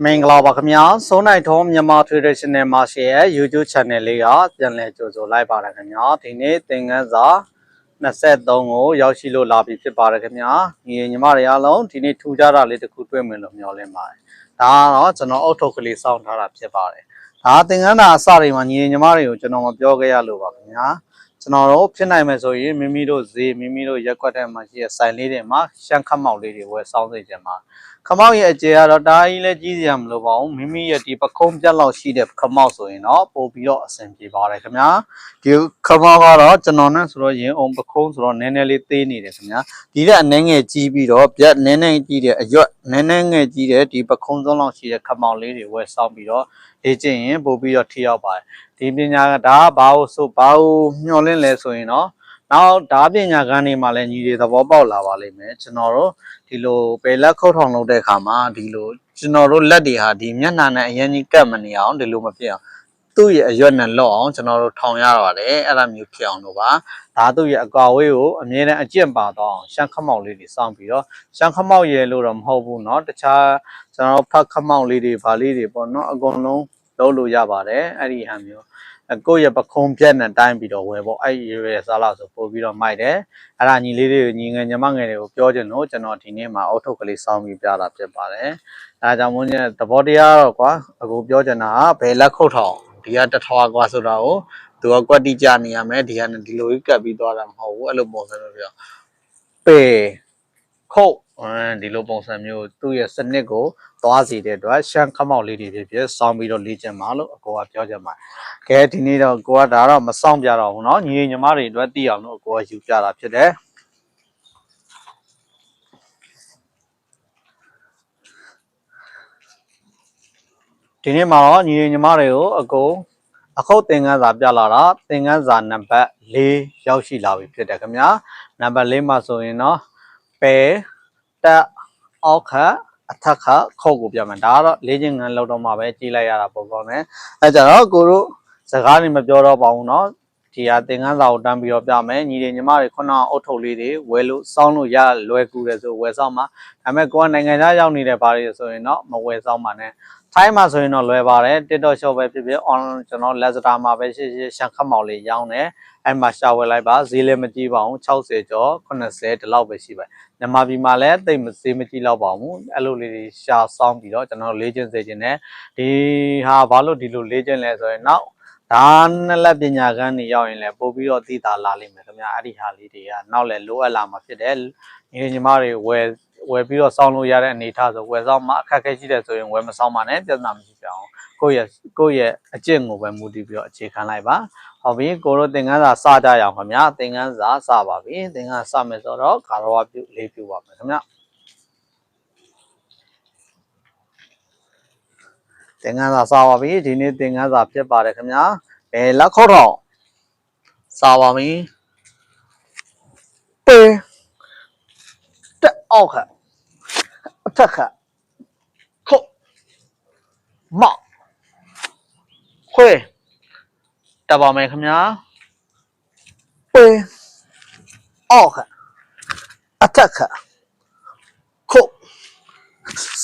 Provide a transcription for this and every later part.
မင်္ဂလာပါခင်ဗျာစိုးနိုင်ထုံးမြန်မာ traditional martial ရဲ့ YouTube channel လေးကပြန်လည်ကြိုဆိုလိုက်ပါတယ်ခင်ဗျာဒီနေ့သင်ခန်းစာ23ကိုရောက်ရှိလို့လာပြီဖြစ်ပါတယ်ခင်ဗျာညီညီမတွေအားလုံးဒီနေ့ထူကြတာလေးတစ်ခုတွေ့မယ်လို့မျှော်လင့်ပါတယ်ဒါကတော့ကျွန်တော်အုတ်ထုတ်ကလေးစောင့်ထားတာဖြစ်ပါတယ်ဒါသင်ခန်းစာအစတွေမှာညီညီမတွေကိုကျွန်တော်မပြောခဲ့ရလို့ပါခင်ဗျာကျွန်တော်တို့ဖြစ်နိုင်မယ်ဆိုရင်မိမိတို့ဈေးမိမိတို့ရက်ကွက်ထဲမှာရှိတဲ့ဆိုင်လေးတွေမှာရှမ်းခတ်မောက်လေးတွေဝယ်စောင်းစေချင်ပါ ခမောက်ရဲ့အကျယ်ကတော့ဒါကြီးလည်းကြီးစရာမလိုပါဘူးမိမိရဲ့ဒီပခုံးပြက်လောက်ရှိတဲ့ခမောက်ဆိုရင်တော့ပို့ပြီးတော့အဆင်ပြေပါတယ်ခင်ဗျာဒီခမောက်ကတော့ကျွန်တော်နဲ့ဆိုတော့ရင်အောင်ပခုံးဆိုတော့နည်းနည်းလေးသေးနေတယ်ခင်ဗျာဒီတဲ့အနှဲငယ်ကြီးပြီးတော့ပြက်နည်းနည်းကြီးတဲ့အရွက်နည်းနည်းငယ်ကြီးတဲ့ဒီပခုံးစုံလောက်ရှိတဲ့ခမောက်လေးတွေဝယ်ဆောင်ပြီးတော့လေ့ကျင့်ရင်ပို့ပြီးတော့ထိရောက်ပါတယ်ဒီပညာကဒါကဘာလို့ဆိုဘာလို့မျှော်လင့်လဲဆိုရင်တော့ နောက်ဓာပညာကန်းနေမှာလည်းညီတွေသဘောပေါက်လာပါလိမ့်မယ်ကျွန်တော်တို့ ဒီလိုပယ်လက်ခုတ်ထောင်လုပ်တဲ့အခါမှာဒီလိုကျွန်တော်တို့လက်တွေဟာဒီမျက်နှာနဲ့အရင်ကြီးကတ်မနေအောင်ဒီလိုမဖြစ်အောင်သူ့ရဲ့အရွက်နဲ့လော့အောင်ကျွန်တော်တို့ထောင်ရပါတယ်အဲ့ဒါမျိုးဖြစ်အောင်လို့ပါဒါသူ့ရဲ့အကွာဝေးကိုအမြဲတမ်းအကျင့်ပါတော့အောင်ရှမ်းခမောက်လေးတွေစောင့်ပြီးတော့ရှမ်းခမောက်ရဲလို့တော့မဟုတ်ဘူးเนาะတခြားကျွန်တော်တို့ဖတ်ခမောက်လေးတွေဗာလေးတွေပေါ့เนาะအကုန်လုံးလုပ်လို့ရပါတယ်အဲ့ဒီဟာမျိုးအ ကိုယ့်ရဲ့ပခုံးပြက်နဲ့တိုင်းပြီးတော့ဝယ်ပေါ့အဲ့ဒီရွယ်စားလောက်ဆိုပို့ပြီးတော့မိုက်တယ်အဲ့ဒါညီလေးတွေကိုညီငယ်ညီမငယ်တွေကိုပြောချင်လို့ကျွန်တော်ဒီနေ့မှာအုတ်ထုတ်ကလေးစောင်းပြီးပြတာဖြစ်ပါတယ်။အဲဒါကြောင့်မို့ညသဘောတရားတော့ကွာအခုပြောချင်တာကဘယ်လက်ခုတ်ထောင်ဒီကတထွားကွာဆိုတာကိုသူကကွက်တိကြနေရမယ်ဒီကနေ့ဒီလိုကြီးကပ်ပြီးသွားတာမဟုတ်ဘူးအဲ့လိုပုံစံမျိုးပြောပေခုတ်ဒီလိုပုံစံမျိုးသူ့ရဲ့စနစ်ကိုသွားစီတဲ့အတွက်ရှမ်းခမောက်လေးတွေဖြစ်ဖြစ်စောင်းပြီးတော့လေ့ကျင့်ပါလို့အကိုကပြောချင်ပါတယ်။ကဲဒီနေ့တော့ကိုကဒါတော့မစောင့်ပြတော့ဘူးเนาะညီညီမတွေအတွက်သိအောင်လို့အကိုကယူပြတာဖြစ်တယ်။ ဒီနေ့မှာတော့ညီညီမတွေကိုအကုန်အခုတ်သင်ခန်းစာပြလာတာသင်ခန်းစာနံပါတ်၄ရောက်ရှိလာပြီဖြစ်တယ်ခင်ဗျာနံပါတ်၄မှာဆိုရင်တော့ပယ် တက်အောက်ခအထက်ခခုတ်ကိုပြမယ်ဒါကတော့လေးချင်းငန်းလောက်တော့မှပဲကြီးလိုက်ရတာပုံပေါ်မယ်အဲကြတော့ကိုတို့စကားနေမပြောတော့ပါဘူးเนาะ ဒီဟာသင်ခန်းစာကိုတန်းပြီးတော့ပြမယ်ညီတွေညီမတွေခုနအုတ်ထုတ်လေးတွေဝယ်လို့စောင်းလို့ရလွယ်ကူတယ်ဆိုဝယ်ဆောင်မှာဒါပေမဲ့ကိုကနိုင်ငံခြားရောက်နေတဲ့ဘာတွေဆိုရင်တော့မဝယ်ဆောင်ပါနဲ့ထိုင်းမှာဆိုရင်တော့လွယ်ပါတယ် TikTok shop ပဲဖြစ်ဖြစ် online ကျွန်တော် Lazada မှာပဲရှိရှိရှန်ခတ်မောင်လေးရောင်းတယ်အဲ့မှာရှာဝယ်လိုက်ပါဈေးလည်းမကြီးပါဘူး60ကျော်80ဒီလောက်ပဲရှိပါတယ်မြန်မာပြည်မှာလည်းတိတ်မဈေးမကြီးတော့ပါဘူးအဲ့လိုလေးတွေရှာဆောင်းပြီးတော့ကျွန်တော်လေ့ကျင့်စေခြင်းနဲ့ဒီဟာဘာလို့ဒီလိုလေ့ကျင့်လဲဆိုရင်နောက် ဒါနဲ့လက်ပညာကန်းနေရောက်ရင်လည်းပို့ပြီးတော့သိတာလာလိမ့်မယ်ခင်ဗျာအဲ့ဒီဟာလေးတွေကနောက်လည်းလိုအပ်လာမှာဖြစ်တယ်ညီညီမတွေဝယ်ဝယ်ပြီးတော့စောင်းလို့ရတဲ့အနေအထားဆိုဝယ်ဆောင်မှအခက်အခဲရှိတယ်ဆိုရင်ဝယ်မဆောင်ပါနဲ့ပြဿနာမရှိကြအောင်ကိုယ့်ရဲ့ကိုယ့်ရဲ့အကျင့်ကိုပဲမူတည်ပြီးတော့အခြေခံလိုက်ပါဟုတ်ပြီကိုတို့သင်ခန်းစာစကြရအောင်ခင်ဗျာသင်ခန်းစာစပါပြီသင်ခန်းစာစမယ်ဆိုတော့ခါတော်ဝပြုလေးပြုပါမယ်ခင်ဗျာ သင်ခန်းစာစပါပြီဒီနေ့သင်ခန်းစာဖြစ်ပါတယ်ခင်ဗျာဘယ်လက်ခုတ်ထောင်စပါပြီပေတက်အောက်ခအထက်ခခုတ်မောက်ခွေတက်ပါမယ်ခင်ဗျာပေအောက်ခအထက်ခခုတ်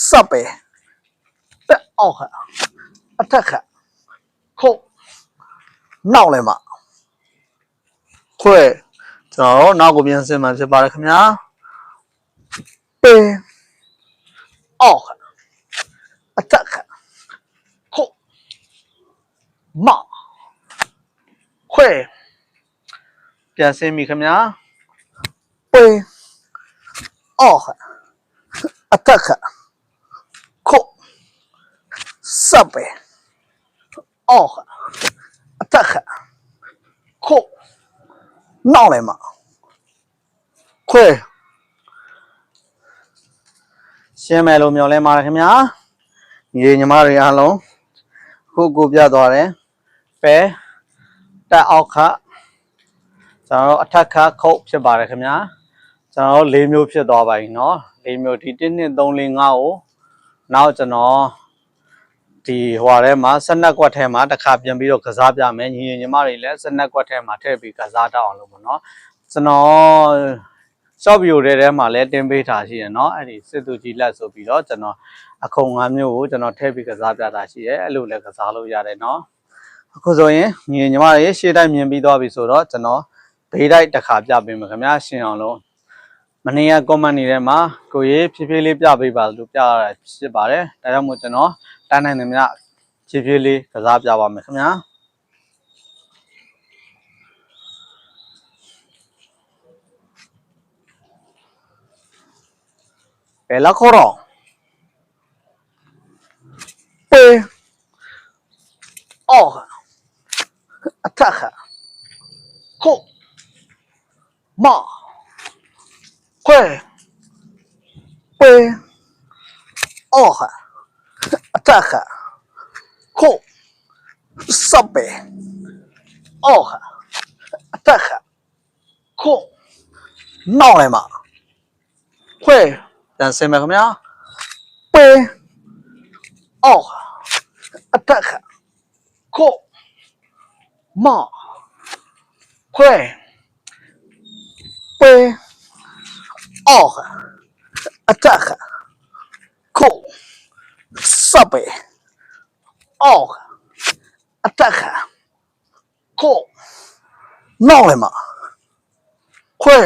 စပ်ပေ တက်အောက်ခအထက်ခခုတ်နောက်လည်းမခွေကျွန်တော်တို့နောက်ကိုပြန်ဆင်မှဖြစ်ပါတယ်ခင်ဗျာပေအောက်အတက်ခုမခွေပြန်ဆင်းပြီခင်ဗျာပေအောက်အတက်ခု စပ်ပေအောက်အတက်ခုနောက်လည်းမခွေ ရှင်းမယ်လို့မျှော်လင့်ပါတယ်ခင်ဗျာညီညီမတွေအားလုံးခုကိုပြသွားတယ်ပဲတက်အောက်ခကျွန်တော်တို့အထက်ခခုတ်ဖြစ်ပါတယ်ခင်ဗျာကျွန်တော်တို့၄မျိုးဖြစ်သွားပါပြီเนาะ၄မျိုးဒီ1 2 3 4 5ကိုနောက်ကျွန်တော် ဒီဟွာထဲမှာစနက်ကွက်ထဲမှာတစ်ခါပြန်ပြီးတော့ကစားပြမယ်ညီညီညီမတွေလည်းစနက်ကွက်ထဲမှာထည့်ပြီးကစားတတ်အောင်လို့ပေါ့เนาะကျွန်တော် short video တွေထဲမှာလည်းတင်ပေးထားရှိရယ်เนาะအဲ့ဒီစစ်သူကြီးလက်ဆိုပြီးတော့ကျွန်တော်အခုံ၅မျိုးကိုကျွန်တော်ထည့်ပြီးကစားပြတာရှိရယ်အဲ့လိုလည်းကစားလို့ရတယ်เนาะအခုဆိုရင်ညီညီမတွေရှေ့တိုင်းမြင်ပြီးသွားပြီဆိုတော့ကျွန်တော်ဘေးတိုက်တစ်ခါပြပေးမယ်ခင်ဗျာရှင်းအောင်လို့မနေ့က comment နေထဲမှာကိုရေးဖြည်းဖြည်းလေးပြပေးပါလို့ပြရတာဖြစ်ပါတယ်ဒါကြောင့်မို့ကျွန်တော် တန်းနိုင်သမျှဖြည်းဖြည်းလေးကစားပြပါမယ်ခင်ဗျာ Bella Coro. P. O. Ataja. Co. Ma. Que. P. Hoja. Ataja. Co. Sabe. Hoja. Ataja. Co. No le ma. Que. ပြန်ဆင်မယ်ခင်ဗျာ ပေအော်အတက်ခကိုမခွဲပေအော်အတက်ခကိုစပေအော်အတက် ခကိုနော်လေမခွဲ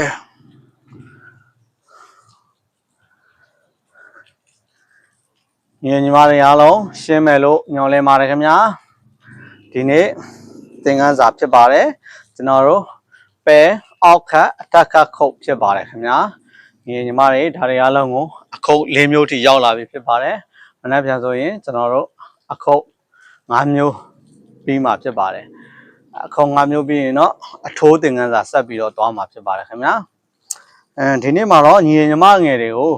ညီညီမတွေအားလုံးရှင်းမယ်လို့ညွှန်လဲပါတယ်ခင်ဗျာဒီနေ့သင်ခန်းစာဖြစ်ပါတယ်ကျွန်တော်တို့ပဲအောက်ခတ်အတက်ခတ်ခုတ်ဖြစ်ပါတယ်ခင်ဗျာညီညီမတွေဒါတွေအားလုံးကိုအခုတ်၄မျိုးထိရောက်လာပြီဖြစ်ပါတယ် မနေ့ပြန်ဆိုရင်ကျွန်တော်တို့အခုတ်၅မျိုးပြီးမှဖြစ်ပါတယ်အခုတ်၅မျိုးပြီးရင်တော့အထိုးသင်ခန်းစာဆက်ပြီးတော့သွားမှာဖြစ်ပါတယ်ခင်ဗျာအဲဒီနေ့မှာတော့ညီညီမငယ်တွေကို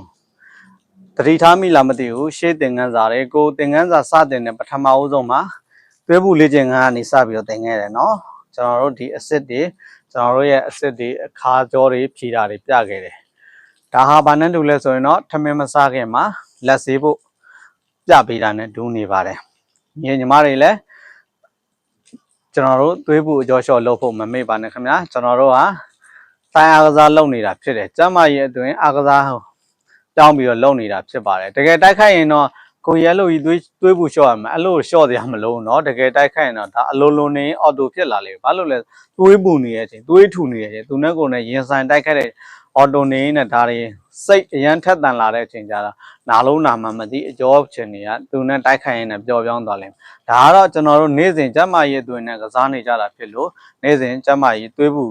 တတိထားမိလားမသိဘူးရှေ့သင်ခန်းစာတွေကိုသင်ခန်းစာစတင်တဲ့ပထမဦးဆုံးမှာတွဲဖို့လေ့ကျင့်ခန်းကနေစပြီးတော့သင်ခဲ့တယ်เนาะကျွန်တော်တို့ဒီ asset တွေကျွန်တော်တို့ရဲ့ asset တွေအခါကြောတွေဖြီတာတွေပြခဲ့တယ်ဒါဟာဘာနဲ့တူလဲဆိုရင်တော့ထမင်းမစားခင်မှာလက်ဆေးဖို့ ပြပေးတာနဲ့ဒူးနေပါတယ်ညီညီမတွေလည်းကျွန်တော်တို့သွေးဖို့အကျော်လျှော့လုပ်ဖို့မမေ့ပါနဲ့ခင်ဗျာကျွန်တော်တို့ဟာဆိုင်အားကစားလုပ်နေတာဖြစ်တယ်ကျမ်းမာရေးအတွင်းအားကစားဟို တောင်းပြီးတော့လုံနေတာဖြစ်ပါတယ်တကယ်တိုက်ခိုက်ရင်တော့ကိုရဲလို့ကြီးသွေးသွေးပူလျှော့ရမှာအဲ့လိုလျှော့စရာမလိုဘူးเนาะတကယ်တိုက်ခိုက်ရင်တော့ဒါအလိုလိုနေအော်တိုဖြစ်လာလေဘာလို့လဲသွေးပူနေတဲ့အချိန်သွေးထူနေတဲ့အချိန်သူနဲ့ကိုယ်နဲ့ရင်ဆိုင်တိုက်ခိုက်တဲ့ အော်တိုနေနဲ့ဒါတွေစိတ်အရန်ထက်တန်လာတဲ့အချိန်ကျတော့နာလုံးနာမှမသိအကျော်ချင်တွေကသူနဲ့တိုက်ခိုက်ရင်လည်းပျော်ပြောင်းသွားလိမ့်မယ်ဒါကတော့ကျွန်တော်တို့နေ့စဉ်ကျမရေးအတွင်းနဲ့ကစားနေကြတာဖြစ်လို့နေ့စဉ်ကျမရေးသွေးပူ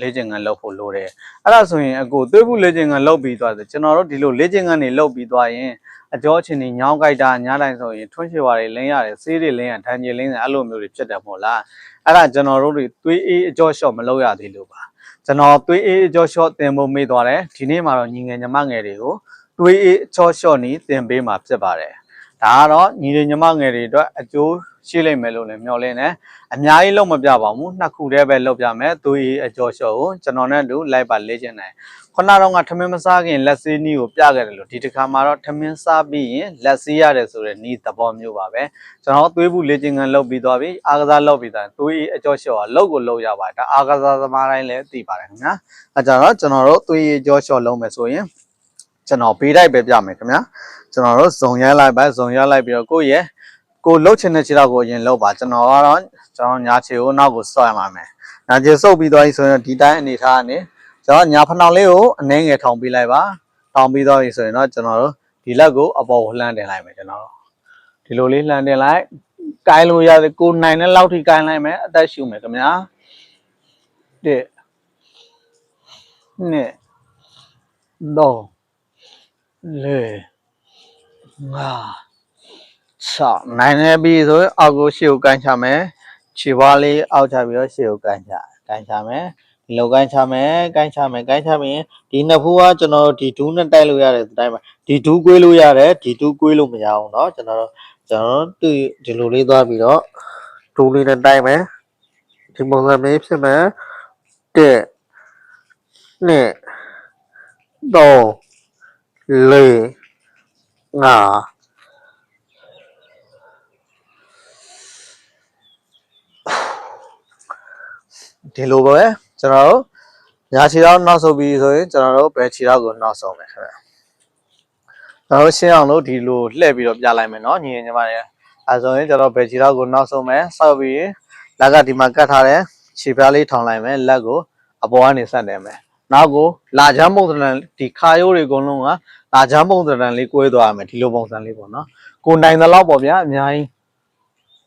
လေ့ကျင့်ခန်းလုပ်ဖို့လိုတယ်အဲ့ဒါဆိုရင်အကိုသွေးပူလေ့ကျင့်ခန်းလုပ်ပြီးသွားတယ်ကျွန်တော်တို့ဒီလိုလေ့ကျင့်ခန်းတွေလုပ်ပြီးသွားရင်အကျော်ချင်းတွေညောင်းကြိုက်တာညတိုင်းဆိုရင်ထွန်းချွာတွေလင်းရတယ်ဆေးတွေလင်းရဒဏ်ကြီးလင်းတယ်အဲ့လိုမျိုးတွေဖြစ်တယ်မို့လားအဲ့ဒါကျွန်တော်တို့တွေသွေးအေးအကျော်လျှော့မလုပ်ရသေးလို့ပါ ကျွန်တော်သွေးအေးအကျော်လျှော့တင်ဖို့မေ့သွားတယ်ဒီနေ့မှာတော့ညီငယ်ညီမငယ်တွေကိုသွေးအေးအကျော်လျှော့နီးတင်ပေးမှာဖြစ်ပါတယ် ဒါကတော့ညီလေးညီမငယ်တွေအတွက်အကျိုးရှိလိမ့်မယ်လို့လည်းမျှော်လင့်တယ်အများကြီးလုံးမပြပါဘူးနှစ်ခုတည်းပဲလုပ်ပြမယ်သွေးအေးအကျော်လျှော့ကိုကျွန်တော်နဲ့တူလိုက်ပါလေ့ကျင့်နိုင်ခုနတော့ကထမင်းမစားခင်လက်ဆေးနည်းကိုပြခဲ့တယ်လို့ဒီတစ်ခါမှာတော့ထမင်းစားပြီးရင်လက်ဆေးရတယ်ဆိုတဲ့နည်းသဘောမျိုးပါပဲကျွန်တော်သွေးဘူးလေ့ကျင့်ခန်းလုပ်ပြီးသွားပြီအားကစားလုပ်ပြီးသားသွေးအေးအကျော်လျှော့ကလုပ်ကိုလုပ်ရပါတယ်ဒါအားကစားသမားတိုင်းလည်းသိပါတယ်ခင်ဗျာအဲကြတော့ကျွန်တော်တို့သွေးအေးအကျော်လျှော့လုပ်မယ်ဆိုရင်ကျွန်တော်ဘေးတိုက်ပဲပြမယ်ခင်ဗျာ ကျွန်တော်တို့ဇုံရဲလိုက်ပဲဇုံရဲလိုက်ပြီးတော့ကိုယ့်ရဲ့ကိုလှုပ်ချင်တဲ့ခြေထောက်ကိုအရင်လှုပ်ပါကျွန်တော်ကတော့ကျွန်တော်ညာခြေကိုနောက်ကိုဆော့ရမှာမယ်ညာခြေဆုပ်ပြီးသွားပြီဆိုရင်ဒီတိုင်းအနေထားကနေကျွန်တော်ညာဖနှောင်လေးကိုအနှဲငယ်ထောင်ပေးလိုက်ပါထောင်ပြီးသွားပြီဆိုရင်တော့ကျွန်တော်တို့ဒီလက်ကိုအပေါ်ကိုလှမ်းတင်လိုက်မယ်ကျွန်တော်တို့ဒီလိုလေးလှမ်းတင်လိုက်ကင်လို့ရတယ်ကိုနိုင်တဲ့လောက်ထိကင်လိုက်မယ်အသက်ရှူမယ်ခင်ဗျာတဲ့နှစ်တော့လေ ငါ 6နိုင်နေပြီဆိုရင်အောက်ကိုရှေ့ကိုကန်ချမယ်ခြေပွားလေးအောက်ချပြီးတော့ရှေ့ကိုကန်ချကန်ချမယ်ဒီလိုကန်ချမယ်ကန်ချမယ်ကန်ချမယ်ဒီနှစ်ဖူးကကျွန်တော်ဒီဒူးနဲ့တိုက်လို့ရတယ်ဒီတိုင်းမှာဒီဒူးကွေးလို့ရတယ်ဒီဒူးကွေးလို့မရအောင်เนาะကျွန်တော်တို့ကျွန်တော်တို့ဒီလိုလေးသွားပြီးတော့ဒူးလေးနဲ့တိုက်မယ်ဒီပုံစံမျိုးဖြစ်မယ်တဲ့နှစ်တော့လေး ငါဒီလိုပဲကျွန်တော်တို့ညာခြေထောက်နောက်ဆုပ်ပြီးဆိုရင်ကျွန်တော်တို့ဘယ်ခြေထောက်ကိုနောက်ဆုပ်မယ်ခင်ဗျကျွန်တော်တို့ရှင်းအောင်လို့ဒီလိုလှည့်ပြီးတော့ပြလိုက်မယ်နော်ညီညီမတွေအဲဆိုရင်ကျွန်တော်ဘယ်ခြေထောက်ကိုနောက်ဆုပ်မယ်ဆောက်ပြီးရင်လက်ကဒီမှာကတ်ထားတဲ့ခြေပြားလေးထောင်လိုက်မယ်လက်ကိုအပေါ်ကနေဆက်တယ်မယ်နောက်ကိုလာချမ်းပုံစံဒီခါရိုးတွေအကုန်လုံးက လာချမ်းပုံစံလေး꿰သွားရမယ်ဒီလိုပုံစံလေးပေါ့နော်ကိုနိုင်သလောက်ပေါ့ဗျာအများကြီး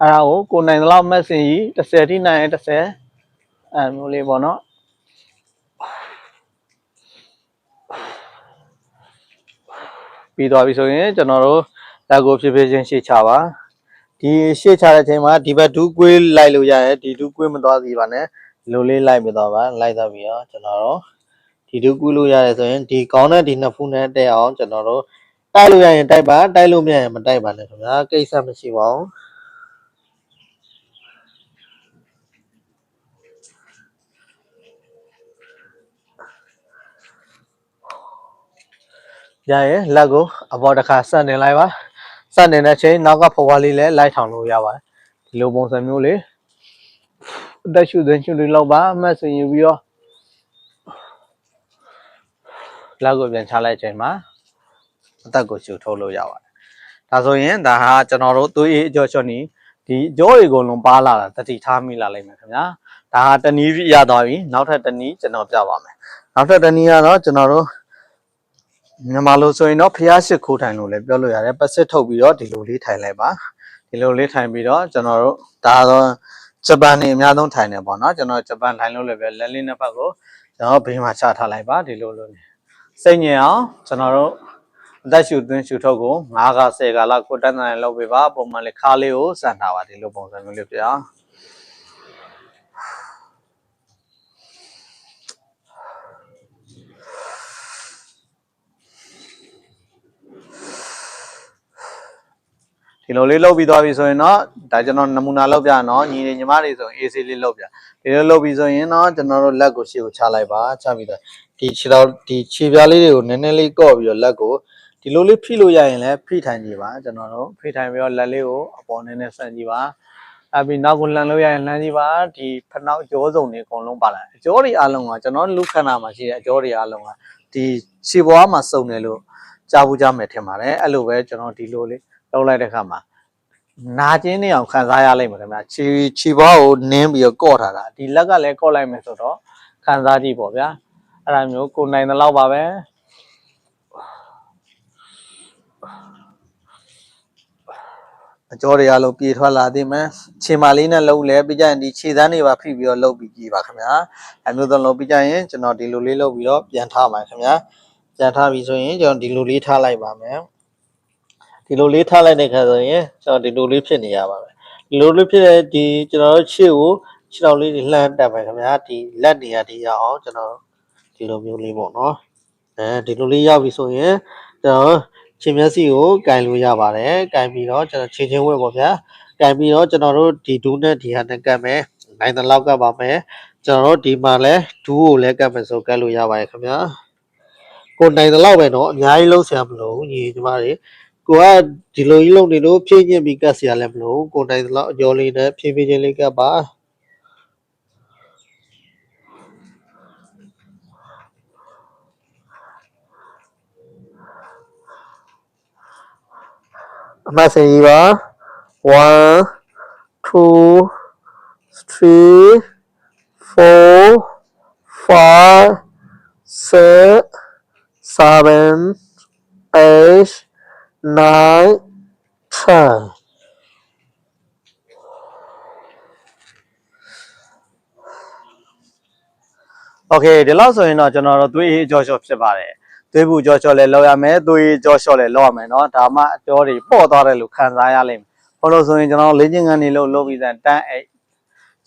အဲ့ဒါကိုကိုနိုင်သလောက်မက်ဆင်ကြီး30ထိနိုင်ရင်30အဲမျိုးလေးပေါ့နော်ပြီးသွားပြီဆိုရင်ကျွန်တော်တို့လက်ကိုဖြည်းဖြည်းချင်းရှေ့ချပါဒီရှေ့ချတဲ့အချိန်မှာဒီဘက်ဒူးကွေးလိုက်လို့ရတယ်ဒီဒူးကွေးမသွားစီပါနဲ့ဒီလိုလေးလိုက်ပြီးတော့ပါလိုက်တော့ပြီးတော့ကျွန်တော်တို့ ဒီဒူးကွေးလို့ရတယ်ဆိုရင်ဒီကောင်းတဲ့ဒီနှစ်ဖူးနဲ့တက်အောင်ကျွန်တော်တို့တိုက်လို့ရရင်တိုက်ပါတိုက်လို့မရရင်မတိုက်ပါနဲ့ခင်ဗျာကိစ္စမရှိပါဘူးရရင်လက်ကိုအပေါ်တစ်ခါဆက်နေလိုက်ပါဆက်နေတဲ့ချိန်နောက်ကဖွားဖွားလေးလည်းလိုက်ထောင်လို့ရပါတယ်ဒီလိုပုံစံမျိုးလေးအသက်ရှူသွင်းရှူလေးလောက်ပါအမှတ်စင်ယူပြီးတော့ လက်ကိုပြန်ချလိုက်ချိန်မှာအသက်ကိုရှူထုတ်လို့ရပါတယ်ဒါဆိုရင်ဒါဟာကျွန်တော်တို့သွေးအေးအကျော်ချွတ်နီဒီအကျော်တွေအကုန်လုံးပါလာတာတတိထားမိလာလိမ့်မယ်ခင်ဗျာဒါဟာတနည်းရသွားပြီနောက်ထပ်တနည်းကျွန်တော်ပြပါမယ်နောက်ထပ်တနည်းကတော့ကျွန်တော်တို့မြန်မာလိုဆိုရင်တော့ဖျားရှိခိုးထိုင်လို့လည်းပြောလို့ရတယ်ပတ်စစ်ထုတ်ပြီးတော့ဒီလိုလေးထိုင်လိုက်ပါဒီလိုလေးထိုင်ပြီးတော့ကျွန်တော်တို့ဒါတော့ဂျပန်နေအများဆုံးထိုင်နေပေါ့နော်ကျွန်တော်ဂျပန်ထိုင်လို့လည်းပဲလက်လေးနှစ်ဖက်ကိုကျွန်တော်ဘေးမှာချထားလိုက်ပါဒီလိုလိုနေ စိတ်ညစ်အောင်ကျွန်တော်တို့အသက်ရှူသွင်းရှူထုတ်ကို9က10ကလောက်ကိုတန်းတန်းလောက်ပေးပါပုံမှန်လေးခါလေးကိုစံထားပါဒီလိုပုံစံမျိုးလေးပြအောင်ဒီလိုလေးလုပ်ပြီးသွားပြီဆိုရင်တော့ဒါကျွန်တော်နမူနာလုပ်ပြနော်ညီညီမတွေဆိုရင် AC လေးလုပ်ပြဒီလိုလုပ်ပြီးဆိုရင်တော့ကျွန်တော်တို့လက်ကိုရှေ့ကိုချလိုက်ပါချပြီးတော့ ဒီခြေတော်ဒီခြေပြားလေးတွေကိုနည်းနည်းလေးကော့ပြီးတော့လက်ကိုဒီလိုလေးဖိလို့ရရင်လည်းဖိထိုင်ကြည့်ပါကျွန်တော်တို့ဖိထိုင်ပြီးတော့လက်လေးကိုအပေါ်နည်းနည်းဆန့်ကြည့်ပါအပြီးနောက်ကိုလှန်လို့ရရင်လှန်ကြည့်ပါဒီဖနှောက်ကြောစုံတွေအကုန်လုံးပါလာအကြောတွေအလုံးကကျွန်တော်လူခန္ဓာမှာရှိတဲ့အကြောတွေအလုံးကဒီခြေပေါ်မှာစုံတယ်လို့ကြားဘူးကြားမယ်ထင်ပါတယ်အဲ့လိုပဲကျွန်တော်ဒီလိုလေးလုပ်လိုက်တဲ့ခါမှာနာကျင်းနေအောင်ခံစားရလိမ့်မယ်ခင်ဗျာခြေခြေပွားကိုနင်းပြီးတော့ကော့ထားတာဒီလက်ကလည်းကော့လိုက်မယ်ဆိုတော့ခံစားကြည့်ပေါ့ဗျာ အဲ့ဒါမျိုးကိုနိုင်တဲ့လောက်ပါပဲအကျော်တွေအလုံးပြေထွက်လာသေးမယ်ခြေမာလေးနဲ့လုံးလဲပြီးကြရင်ဒီခြေသန်းတွေပါဖိပြီးတော့လုံးပြီးကြည့်ပါခင်ဗျာအမျိုးသုံးလုံးပြီးကြရင်ကျွန်တော်ဒီလိုလေးလုံးပြီးတော့ပြန်ထားပါခင်ဗျာပြန်ထားပြီဆိုရင်ကျွန်တော်ဒီလိုလေးထားလိုက်ပါမယ်ဒီလိုလေးထားလိုက်တဲ့ခါဆိုရင်ကျွန်တော်ဒီလိုလေးဖြစ်နေရပါမယ်ဒီလိုလေးဖြစ်တဲ့ဒီကျွန်တော်တို့ခြေကိုခြေတော်လေးတွေလှမ်းတက်ပါခင်ဗျာဒီလက်နေရာဒီရအောင်ကျွန်တော် ဒီလိုမျိုးလေးပေါ့နော်အဲဒီလိုလေးရောက်ပြီဆိုရင်ကျွန်တော်ခြေမျက်စိကိုကင်လို့ရပါတယ်ကင်ပြီးတော့ကျွန်တော်ခြေချင်းဝက်ပေါ့ဗျာကင်ပြီးတော့ကျွန်တော်တို့ဒီဒူးနဲ့ဒီဟာနဲ့ကတ်မယ်နိုင်တဲ့လောက်ကပ်ပါမယ်ကျွန်တော်တို့ဒီမှာလဲဒူးကိုလည်းကတ်မယ်ဆိုကတ်လို့ရပါတယ်ခင်ဗျာကိုနိုင်တဲ့လောက်ပဲเนาะအများကြီးလုံးဆရာမလို့ညီညီမတွေ ကိုကဒီလိုကြီးလုပ်နေလို့ဖြည့်ညစ်ပြီးကတ်เสียလည်းမလို့ကိုတိုင်တော့အကျော်လေးနဲ့ဖြည့်ဖြည့်ချင်းလေးကတ်ပါ အမစင်ကြီးပါ1 2 3 4 5 6 7 8 nine, ten. Okay ဒီလောက်ဆိုရင်တော့ကျွန်တော်တို့သွေးအေးကြောလျှော့ဖြစ်ပါတယ် သွေးဘူးကြောလျှော့လည်းလောက်ရမယ်သွေးအေးကြောလျှော့လည်းလောက်ရမယ်เนาะဒါမှအကျော်တွေပေါ့သွားတယ်လို့ခံစားရလိမ့်မယ်ဘာလို့ဆိုရင်ကျွန်တော်လေ့ကျင့်ခန်းတွေလုပ်လုပ်ပြီးthen တန်းအိတ်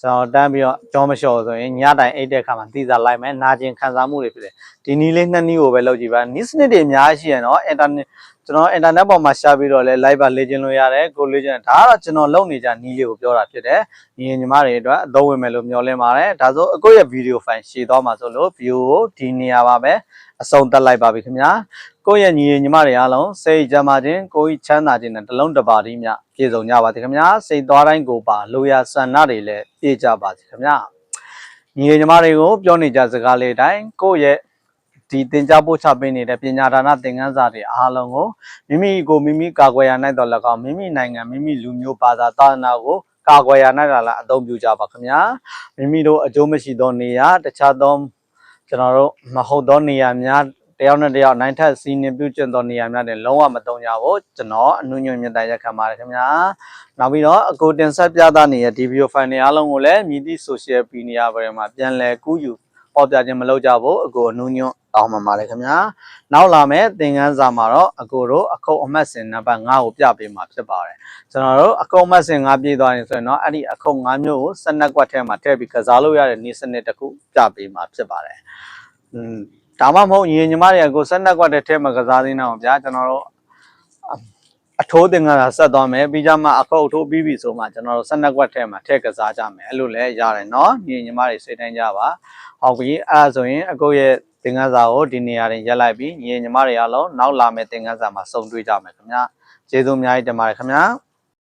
ကျွန်တော်တန်းပြီးတော့ကြောမလျှော့ဆိုရင်ညတိုင်အိတ်တဲ့ခါမှာသိစားလိုက်မယ်နာကျင်ခံစားမှုတွေဖြစ်တယ်ဒီနီးလေးနှစ်နီးကိုပဲလုပ်ကြည့်ပါနီးစနစ်တွေအများကြီးရှိရနော်အင်တာနက် ကျွန်တော်အင်တာနက်ပေါ်မှာရှာပြီးတော့လဲ live ပါလေ့ကျင့်လို့ရတယ်ကိုလေ့ကျင့်ဒါကတော့ကျွန်တော်လုပ်နေကြနီးလေးကိုပြောတာဖြစ်တယ်ညီညီမတွေအတွက်အသုံးဝင်မယ်လို့မျှော်လင့်ပါတယ်ဒါဆိုအခုရဲ့ video file ရှည်သွားမှာဆိုလို့ view ကိုဒီနေရာပါပဲအဆုံးသတ်လိုက်ပါပြီခင်ဗျာကိုယ့်ရဲ့ညီညီမတွေအားလုံးစိတ်ကြမ်းပါခြင်းကိုယ်ချမ်းသာခြင်းနဲ့တလုံးတစ်ပါးတည်းမြပြည့်စုံကြပါစေခင်ဗျာစိတ်သွားတိုင်းကိုပါလိုရာဆန္ဒတွေလည်းပြည့်ကြပါစေခင်ဗျာညီငယ်ညီမတွေကိုပြောနေကြစကားလေးအတိုင်းကိုယ့်ရဲ့ ဒီသင်ကြားပို့ချပေးနေတဲ့ပညာဒါနသင်ခန်းစာတွေအားလုံးကိုမိမိကိုမိမိကာကွယ်ရနိုင်တော့၎င်းမိမိနိုင်ငံမိမိလူမျိုးဘာသာသာသနာကိုကာကွယ်ရနိုင်တာလားအသုံးပြုကြပါခင်ဗျာမိမိတို့အကျိုးမရှိသောနေရာတခြားသောကျွန်တော်တို့မဟုတ်သောနေရာများတယောက်နဲ့တယောက်နိုင်ထက်စီးနေပြုကျင့်သောနေရာများတွေလုံးဝမတုံကြဘူးကျွန်တော်အနုညွန့်မြတ်တရက်ခံပါတယ်ခင်ဗျာနောက်ပြီးတော့အကိုတင်ဆက်ပြသနေတဲ့ဒီဗီဒီယိုဖိုင်တွေအားလုံးကိုလည်းမြည်သည့် social media ဘယ်မှာပြန်လဲကူးယူပေါ်ပြခြင်းမလုပ်ကြဘူးအကိုအနုညွန့် တောင်းပန်ပါတယ်ခင်ဗျာနောက်လာမယ့်သင်ခန်းစာမှာတော့အကိုတို့အခုအမှတ်စဉ်နံပါတ်5ကိုပြပေးမှာဖြစ်ပါတယ်ကျွန်တော်တို့အခုအမှတ်စဉ်5ပြည့်သွားရင်ဆိုရင်တော့အဲ့ဒီအခု5မျိုးကိုစနက်ကွက်ထဲမှာထည့်ပြီးကစားလို့ရတဲ့နည်းစနစ်တစ်ခုပြပေးမှာဖြစ်ပါတယ်อืมဒါမှမဟုတ်ညီညီမတွေကကိုစနက်ကွက်ထဲထည့်မှာကစားသေးနေအောင်ဗျာကျွန်တော်တို့ အထိုးတင်ကတာဆက်သွားမယ်ပြီးကြမှာအခုတ်ထိုးပြီးပြီဆိုမှကျွန်တော်တို့ဆက်နှက်ကွက်ထဲမှာထည့်ကစားကြမယ်အဲ့လိုလဲရတယ်เนาะညီညီမတွေစိတ်တိုင်းကြပါဟုတ်ပြီအဲ့ဒါဆိုရင်အကုတ်ရဲ့သ င်ခန်းစာကိုဒီနေရာတွင်ရက်လိုက်ပြီးညီညီမတွေအားလုံးနောက်လာမယ့်သင်ခန်းစာမှာစုံတွေ့ကြမယ်ခင်ဗျာကျေးဇူးအများကြီးတင်ပါတယ်ခင်ဗျာ